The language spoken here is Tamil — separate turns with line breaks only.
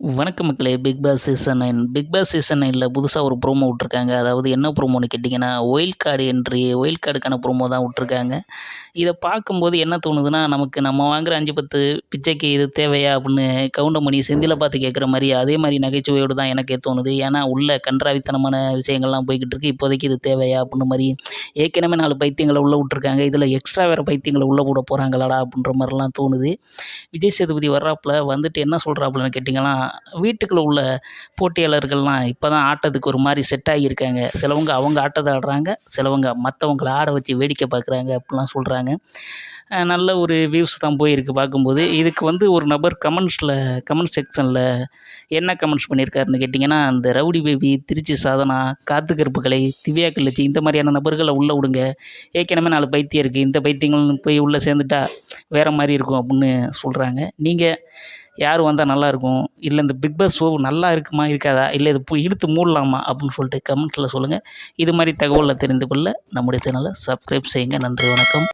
வணக்க மக்களே Bigg Boss season nine Bigg Boss season நைனில் புதுசாக ஒரு ப்ரோமோ விட்ருக்காங்க அதாவது என்ன ப்ரோமோன்னு கேட்டிங்கன்னா ஒயில் கார்டு என்ட்ரி ஒயில் கார்டுக்கான ப்ரோமோ தான் விட்ருக்காங்க இதை பார்க்கும்போது என்ன தோணுதுன்னா நமக்கு நம்ம வாங்குற அஞ்சு பத்து பிச்சைக்கு இது தேவையா அப்படின்னு கவுண்டமணி செந்தில பார்த்து கேட்குற மாதிரி அதே மாதிரி நகைச்சுவையோடு தான் எனக்கே தோணுது. ஏன்னா உள்ள கன்றாவித்தனமான விஷயங்கள்லாம் போய்கிட்டு இருக்கு. இப்போதைக்கு இது தேவையா அப்படின்னு மாதிரி ஏற்கனவே நாலு பைத்தியங்களை உள்ளே விட்ருக்காங்க இதில் எக்ஸ்ட்ரா வேறு பைத்தியங்களை உள்ளே போட போகிறாங்களாடா அப்படின்ற மாதிரிலாம் தோணுது. விஜய் சேதுபதி வர்றாப்புல வந்துட்டு என்ன சொல்கிறாப்புலன்னு கேட்டிங்கன்னா வீட்டுக்குள்ளே உள்ள போட்டியாளர்கள்லாம் இப்போ தான் ஆட்டத்துக்கு ஒரு மாதிரி செட் ஆகியிருக்காங்க. சிலவங்க அவங்க ஆட்டத்தை ஆடுறாங்க சிலவங்க மற்றவங்கள ஆட வச்சு வேடிக்கை பார்க்குறாங்க அப்படிலாம் சொல்கிறாங்க நல்ல ஒரு வியூஸ் தான் போயிருக்கு பார்க்கும்போது. இதுக்கு வந்து ஒரு நபர் கமெண்ட்ஸில் கமெண்ட் செக்ஷனில் என்ன கமெண்ட்ஸ் பண்ணியிருக்காருன்னு கேட்டிங்கன்னா அந்த ரவுடி பேபி திருச்சி சாதனா காத்து கருப்பு கலை திவ்யா கள்ளச்சி இந்த மாதிரியான நபர்களை உள்ளே விடுங்க. ஏற்கனவே நாலு பைத்தியம் இருக்குது இந்த பைத்தியங்கள் போய் உள்ளே சேர்ந்துட்டா வேறு மாதிரி இருக்கும் அப்படின்னு சொல்கிறாங்க நீங்கள் யார் வந்தால் நல்லாயிருக்கும் இல்லை இந்த பிக் பாஸ் ஷோ நல்லா இருக்குமா இருக்காதா? இல்லை இது இழுத்து மூடலாமா அப்படின்னு சொல்லிட்டு கமெண்ட்டில் சொல்லுங்கள் இது மாதிரி தகவலை தெரிந்து கொள்ள நம்முடைய சேனலை சப்ஸ்கிரைப் செய்யுங்க. நன்றி வணக்கம்.